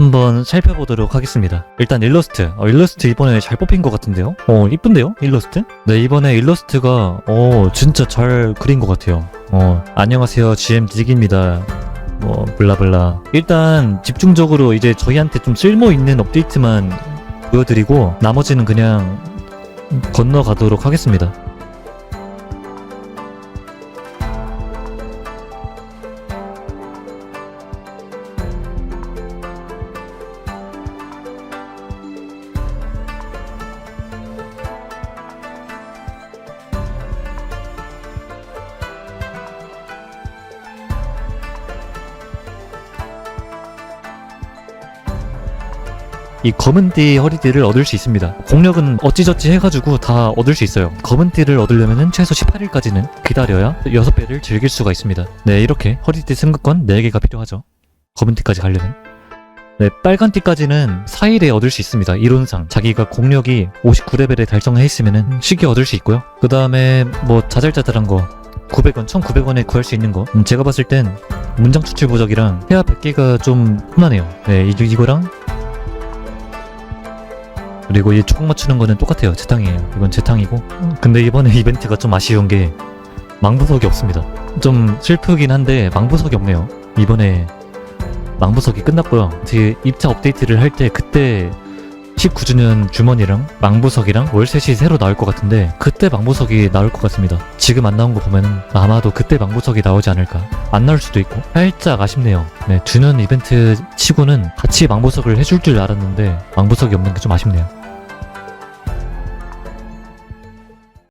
한번 살펴보도록 하겠습니다. 일단 일러스트. 어, 일러스트 이번에 잘 뽑힌 것 같은데요? 어, 이쁜데요? 일러스트? 네, 이번에 일러스트가, 어, 진짜 잘 그린 것 같아요. 어, 안녕하세요. GM 딕입니다. 뭐, 블라블라. 일단, 집중적으로 이제 저희한테 좀 쓸모 있는 업데이트만 보여드리고, 나머지는 그냥 건너가도록 하겠습니다. 이 검은 띠 허리띠를 얻을 수 있습니다. 공력은 어찌저찌 해가지고 다 얻을 수 있어요. 검은 띠를 얻으려면 최소 18일까지는 기다려야 6배를 즐길 수가 있습니다. 네, 이렇게 허리띠 승급권 4개가 필요하죠. 검은 띠까지 가려면. 네, 빨간 띠까지는 4일에 얻을 수 있습니다. 이론상. 자기가 공력이 59레벨에 달성해 있으면 쉽게 얻을 수 있고요. 그 다음에 뭐 자잘자잘한 거 900원, 1,900원에 구할 수 있는 거. 음, 제가 봤을 땐 문장 추출 보적이랑 회화 100개가 좀 흔하네요. 네, 이, 이거랑 그리고 이총 맞추는 거는 똑같아요. 재탕이에요. 이건 재탕이고. 근데 이번에 이벤트가 좀 아쉬운 게 망부석이 없습니다. 좀 슬프긴 한데 망부석이 없네요. 이번에 망부석이 끝났고요. 제 입자 업데이트를 할 때 그때 19주년 주머니랑 망부석이랑 월셋이 새로 나올 것 같은데 그때 망부석이 나올 것 같습니다. 지금 안 나온 거 보면 아마도 그때 망부석이 나오지 않을까. 안 나올 수도 있고 살짝 아쉽네요. 네, 주년 이벤트 치고는 같이 망부석을 해줄 줄 알았는데 망부석이 없는 게 좀 아쉽네요.